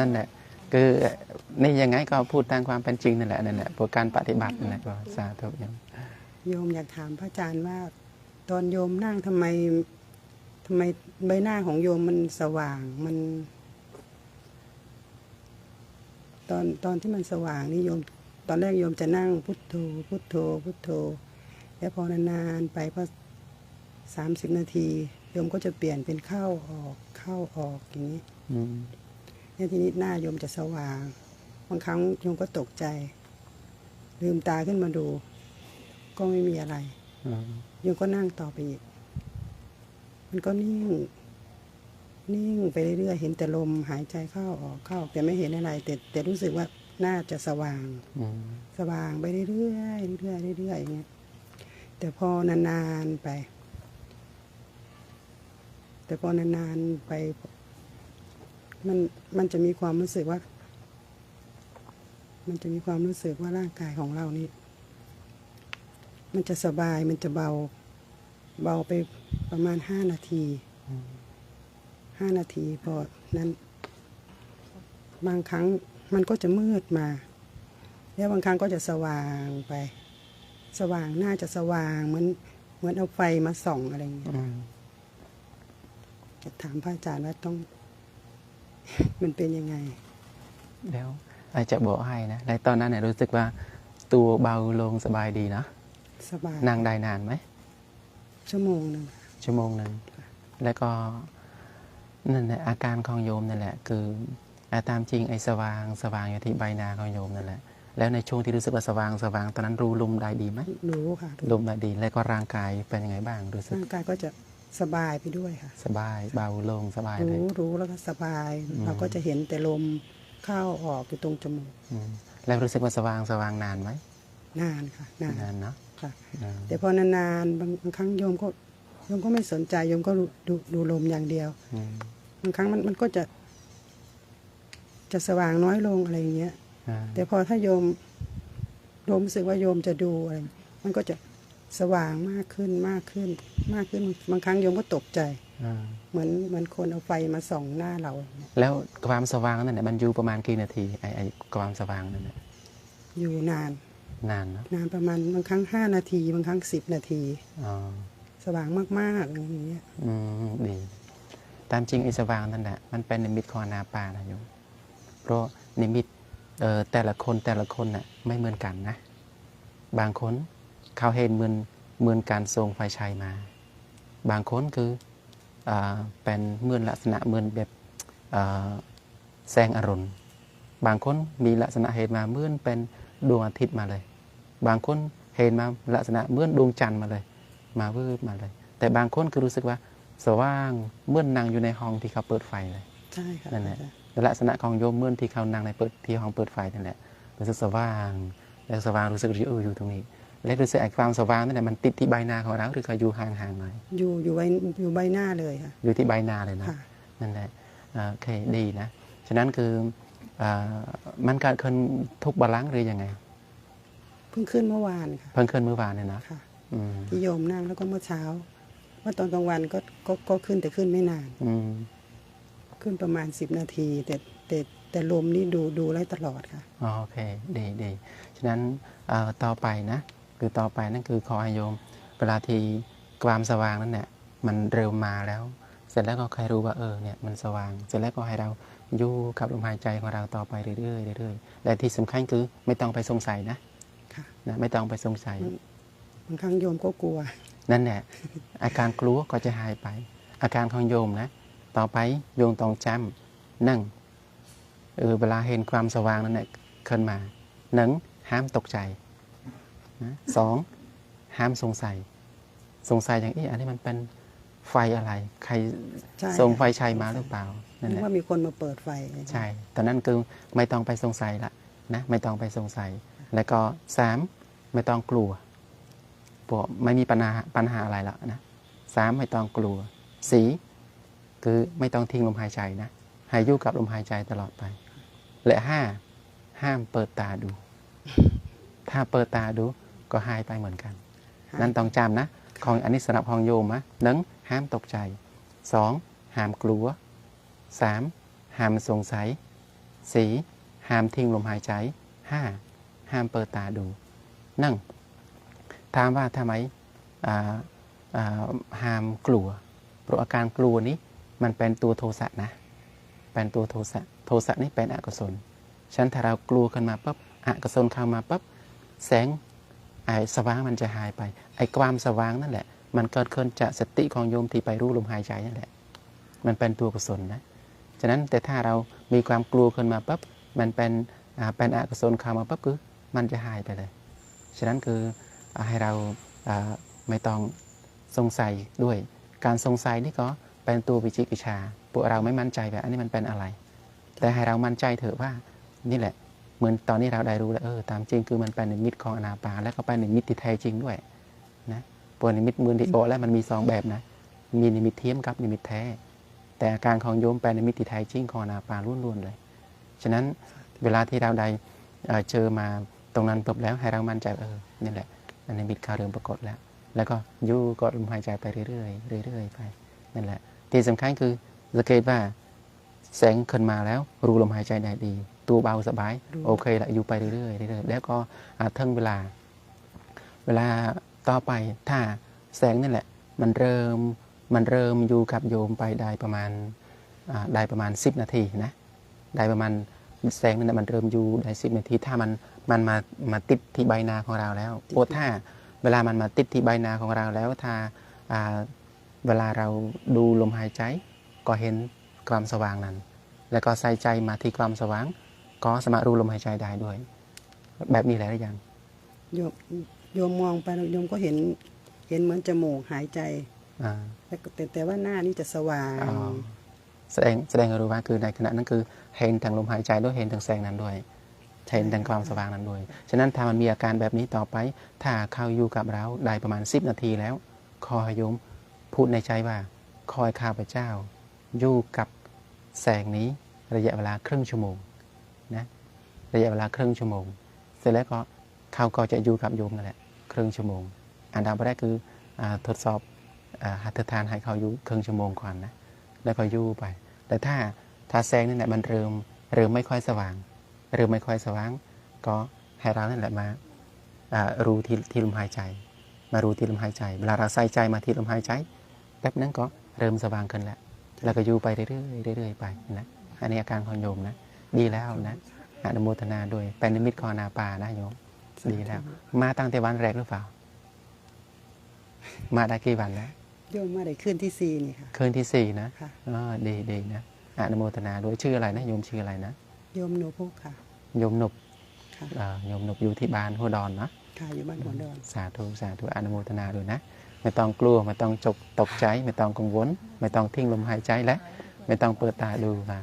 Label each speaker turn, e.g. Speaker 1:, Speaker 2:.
Speaker 1: นั่นแหละคือนี่ยังไงก็พูดตามความเป็นจริงนั่นแหละนั่นแหละพวกการปฏิบัตินั่นแหละก็สาธุโยม
Speaker 2: โยมอยากถามพระอาจารย์ว่า ตอนโยมนั่งทำไมทำไมใบหน้าของโยมมันสว่างมัน ตอนตอนที่มันสว่างนี่โยม ตอนแรกโยมจะนั่งพุทโธพุทโธพุทโธ แล้วพอนานๆไปพอสามสิบนาทีโยมก็จะเปลี่ยนเป็นเข้าออกเข้าออกอย่างนี้
Speaker 1: อืม
Speaker 2: เนี่ยทีนี้หน้าโยมจะสว่าง บางครั้งโยมก็ตกใจ ลืมตาขึ้นมาดู ก็ไม่มีอะไรโยมก็นั่งต่อไปอีก มันก็นิ่ง นิ่งไปเรื่อยๆเห็นแต่ลมหายใจเข้าออกเข้า แต่ไม่เห็นอะไร แต่แต่รู้สึกว่าน่าจะสว่างสว่างไปเรื่อยๆเรื่อยๆเรื่อยๆอย่างเงี้ยแต่พอนานๆไป แต่พอนานๆไป มันมันจะมีความรู้สึกว่า มันจะมีความรู้สึกว่าร่างกายของเรานี่ มันจะสบายมันจะเบา เบาไปประมาณห้านาทีห้านาทีพอนั้น บางครั้งมันก็จะมืดมา แล้วบางครั้งก็จะสว่างไป สว่างน่าจะสว่างเหมือนเหมือนเอาไฟมาส่องอะไรอย่างเงี้ย
Speaker 1: อืม
Speaker 2: จะถามพระอาจารย์ว่าต้อง มันเป็นยังไง
Speaker 1: แล้วอาจจะบอกให้นะในตอนนั้นเนี่ยรู้สึกว่าตัวเบาลงสบายดีนะ
Speaker 2: สบาย
Speaker 1: นั่งได้นานไหม
Speaker 2: ชั่วโมงหนึ่ง
Speaker 1: ชั่วโมงหนึ่งแล้วก็นั่นแหละอาการของโยมนั่นแหละ คืออ่าตามจริงไอ้สว่างสว่างอยู่ที่ใบหน้าของโยมนั่นแหละแล้วในช่วงที่รู้สึกว่าสว่างสว่างตอนนั้นรู้ลมได้ดีไหม
Speaker 2: รู้ค่ะรู้
Speaker 1: ลมได้ดีแล้วก็ร่างกายเป็นยังไงบ้างรู้สึก
Speaker 2: ร่างกายก็จะ สบายไปด้วยค่ะ
Speaker 1: สบายเบาลงสบายเลย
Speaker 2: รู้รู้แล้วก็สบาย
Speaker 1: อืม
Speaker 2: เราก็จะเห็นแต่ลมเข้าออกอยู่ตรงจมูก
Speaker 1: อืมแล้วรู้สึกว่าสว่างสว่างนานไหม
Speaker 2: นานค่ะนาน
Speaker 1: นานเนาะ
Speaker 2: ค่ะ
Speaker 1: อืม
Speaker 2: แต่พอนานๆบางบางครั้งโยมก็โยมก็ไม่สนใจโยมก็ดูดูดูลมอย่างเดียว
Speaker 1: อืม
Speaker 2: บางครั้งมันมันก็จะ จะสว่างน้อยลงอะไรอย่างเงี้ย
Speaker 1: อ่า
Speaker 2: แต่พอถ้าโยมโยมรู้สึกว่าโยมจะดูอะไร มันก็จะ สว่างมากขึ้นมากขึ้น มากขึ้นบางครั้งโยมก็ตกใจ
Speaker 1: อ่า
Speaker 2: เหมือนเหมือนคนเอาไฟมาส่องหน้าเราอย่างเงี้ย
Speaker 1: แล้วความสว่างนั่นแหละมันอยู่ประมาณกี่นาทีไอ้ไอ้ความสว่างนั่นแหละ
Speaker 2: อยู่นาน
Speaker 1: นานเนาะ
Speaker 2: นานประมาณบางครั้งห้านาที บางครั้งสิบนาที
Speaker 1: อ๋อ
Speaker 2: สว่างมากๆอย่างเงี้ย
Speaker 1: อืมดีตามจริงไอ้สว่างนั่นแหละมันเป็นนิมิตของอนาปานะโยมเพราะนิมิตเอ่อแต่ละคนแต่ละคนน่ะไม่เหมือนกันนะ บางคน เขาเห็นเหมือนเหมือนการทรงไฟชัยมา บางคนคืออ่าเป็นเหมือนลักษณะเหมือนแบบอ่าแสงอรุณบางคนมีลักษณะเห็นมาเหมือนเป็นดวงอาทิตย์มาเลย บางคนเห็นมาลักษณะเหมือนดวงจันทร์มาเลย มาวืบมาเลย แต่บางคนคือรู้สึกว่าสว่างเหมื่อนนั่งอยู่ในห้องที่เขาเปิดไฟเลย
Speaker 2: ใช่ค่ะ
Speaker 1: นั่นแหละลักษณะของโยมเหมื่อนที่เขานั่งในเปิดที่ห้องเปิดไฟนั่นแหละรู้สึกสว่างแล้วสว่างรู้สึกว่าเอออยู่ตรงนี้ และรู้สึกไอ้ความสว่างนั่นแหละมันติดที่ใบหน้าของเราหรือเขาอยู่ห่างๆหน่อย
Speaker 2: อยู่อยู่ใบอยู่ใบหน้าเลยค่ะ
Speaker 1: อยู่ที่ใบหน้าเลยนะ
Speaker 2: ค่ะ
Speaker 1: นั่นแหละอ่าโอเคดีนะฉะนั้นคืออ่ามันเกิดขึ้นทุกบาลังก์หรือยังไง
Speaker 2: เพิ่งขึ้นเมื่อวานค่ะ
Speaker 1: เพิ่งขึ้นเมื่อวานเนี่ยนะ
Speaker 2: ค่ะ
Speaker 1: อืม
Speaker 2: ที่โยมนั่งแล้วก็เมื่อเช้าเมื่อตอนกลางวันก็ก็ก็ขึ้นแต่ขึ้นไม่นาน
Speaker 1: อืม
Speaker 2: ขึ้นประมาณสิบนาที แต่แต่แต่ลมนี่ดูดูไล่ตลอดค่ะ
Speaker 1: อ๋อโอเคดีดีฉะนั้นเอ่อต่อไปนะ คือต่อไปนั่นคือขอให้โยม เวลาที่ความสว่างนั้นเนี่ยมันเร็วมาแล้ว เสร็จแล้วก็ใครรู้ว่าเออเนี่ยมันสว่าง เสร็จแล้วก็ให้เราอยู่กับลมหายใจของเราต่อไปเรื่อยๆเรื่อยๆและที่สำคัญคือไม่ต้องไปสงสัยนะ
Speaker 2: ค่ะ
Speaker 1: นะไม่ต้องไปสงสัย
Speaker 2: บางครั้งโยมก็กลัว
Speaker 1: นั่นแหละอาการกลัวก็จะหายไป อาการของโยมนะ ต่อไปโยมต้องจำนั่งเออเวลาเห็นความสว่างนั้นเนี่ยขึ้นมาหนึ่งห้ามตกใจ นะสองห้ามสงสัย สงสัยอย่างเอ๊ะอันนี้มันเป็นไฟอะไร ใคร
Speaker 2: ใช่
Speaker 1: ส่งไฟชัยมาหรือเปล่านั่น
Speaker 2: นึ
Speaker 1: แห
Speaker 2: ก
Speaker 1: ละ
Speaker 2: ว่ามีคนมาเปิดไฟ
Speaker 1: ใช่ตอนนั้นคือไม่ต้องไปสงสัยละนะไม่ต้องไปสงสัย แล้วก็สามไม่ต้องกลัวพวกไม่มีปัญหาปัญหาอะไรละนะสามไม่ต้องกลัวสี่คือไม่ต้องทิ้งลมหายใจนะให้อยู่กับลมหายใจตลอดไป และห้าห้ามเปิดตาดู ถ้าเปิดตาดู ก็หายไปเหมือนกัน นั่นต้องจำนะ ของอันนี้สำหรับของโยมนะหนึ่งห้ามตกใจสองห้ามกลัวสามห้ามสงสัยสี่ห้ามทิ้งลมหายใจห้าห้ามเปิดตาดูนั่งถามว่าทำไมอ่าอ่าห้ามกลัว เพราะอาการกลัวนี้มันเป็นตัวโทสะนะ เป็นตัวโทสะ โทสะนี่เป็นอกุศลฉะนันถ้าเรากลัวขึ้นมาปั๊บอกุศลเข้ามาปั๊บ แสง ไอ้สว่างมันจะหายไป ไอ้ความสว่างนั่นแหละ มันเกิดขึ้นจากสติของโยมที่ไปรู้ลมหายใจนั่นแหละ มันเป็นตัวกุศลนะ ฉะนั้นแต่ถ้าเรามีความกลัวขึ้นมาปั๊บ มันเป็นอ่าเป็นอกุศลเข้ามาปั๊บคือมันจะหายไปเลย ฉะนั้นคือให้เราอ่าไม่ต้องสงสัยด้วย การสงสัยนี่ก็เป็นตัววิจิกิจฉาพวกเราไม่มั่นใจว่าอันนี้มันเป็นอะไร แต่ให้เรามั่นใจเถอะว่านี่แหละ เหมือนตอนนี้เราได้รู้แล้วเออตามจริงคือมันเป็นนิมิตของอนาปานและก็เป็นนิมิตที่แท้จริงด้วยนะปวนิมิตมือที่บอแล้วมันมีสองแบบนะมีนิมิตเทียมกับนิมิตแท้ แต่อาการของโยมเป็นนิมิตที่แท้จริงของอนาปานล้วนๆเลย ฉะนั้นเวลาที่เราได้เจอมาตรงนั้นปุ๊บแล้วให้เรามั่นใจเออนี่แหละอันนิมิตข่าวเริ่มปรากฏแล้ว แล้วก็อยู่กดลมหายใจไปเรื่อยๆเรื่อยๆไปนั่นแหละที่สำคัญคือสังเกตว่าแสงขึ้นมาแล้วรู้ลมหายใจได้ดี ตัวเบาสบาย
Speaker 2: รู้
Speaker 1: โอเคละอยู่ไปเรื่อยๆเรื่อยๆแล้วก็อาถึงเวลา เวลาต่อไปถ้าแสงนี่แหละ มันเริ่มมันเริ่มอยู่กับโยมไปได้ประมาณอ่าได้ประมาณ 10 นาทีนะได้ประมาณแสงนั่นแหละมันเริ่มอยู่ได้10นาที ถ้ามันมันมามาติดที่ใบหน้าของเราแล้วโอ้ถ้าเวลามันมาติดที่ใบหน้าของเราแล้วถ้าอ่าเวลาเราดูลมหายใจก็เห็นความสว่างนั้น แล้วก็ใส่ใจมาที่ความสว่าง ก็สามารถรู้ลมหายใจได้ด้วย แบบนี้แล้วหรือยัง
Speaker 2: โยมโยมมองไปโยมก็เห็น เห็นเหมือนจมูกหายใจ
Speaker 1: อ่า
Speaker 2: แต่แต่แต่ว่าหน้านี่จะสว่าง
Speaker 1: อ๋อแสดงแสดงให้รู้ว่าคือในขณะนั้นคือเห็นทางลมหายใจด้วยเห็นทางแสงนั้นด้วยเห็นทางความสว่างนั้นด้วย ฉะนั้นถ้ามันมีอาการแบบนี้ต่อไป ถ้าเข้าอยู่กับเราได้ประมาณ 10 นาทีแล้วคอยโยมพูดในใจว่า คอยข้าพเจ้า อยู่กับแสงนี้ระยะเวลาครึ่งชั่วโมง นะระยะเวลาครึ่งชั่วโมง เสร็จแล้วก็เขาก็จะอยู่กับโยมนั่นแหละครึ่งชั่วโมง อันดับแรกคืออทดสอบอาหัตถทานให้เขาอยู่ครึ่งชั่วโมงก่อนนะแล้วก็อยู่ไป แต่ถ้าถ้าแสงนั่นแหละมันเริ่มเริ่มไม่ค่อยสว่างเริ่มไม่ค่อยสว่าง ก็ให้เรานั่นแหละมาอ่ารู้ที่ที่ลมหายใจ มารู้ที่ลมหายใจเวลาเราใส่ใจมาที่ลมหายใจแป๊บนั้นก็เริ่มสว่างขึ้นแล้วแล้วก็อยู่ไปเรื่อยๆเรื่อยๆไปนะอันนี้อาการของโยมนะ ดีแล้วนะอนุโมทนาด้วยเป็นนิมิตของอนาปานะโยมดีแล้ว มาตั้งแต่วันแรกหรือเปล่า มาได้กี่วันแล้ว
Speaker 2: โยมมาได้ขึ้นที่ซีนี่ค่ะ
Speaker 1: คืนที่สี่นะ
Speaker 2: ค่ะ
Speaker 1: อ๋อดีดีนะอนุโมทนาด้วยชื่ออะไรนะโยมชื่ออะไรนะ
Speaker 2: โยมหนูพุกค่ะ
Speaker 1: โยมหนบ
Speaker 2: ค่ะ
Speaker 1: เอ่อโยมหนบอยู่ที่บ้านหัวดอนเนาะ
Speaker 2: ค่ะอยู่บ้านหัวดอน
Speaker 1: สาธุสาธุอนุโมทนาด้วยนะไม่ต้องกลัวไม่ต้องจกตกใจ ไม่ต้องกังวล ไม่ต้องทิ้งลมหายใจและ ไม่ต้องเปิดตาดูมา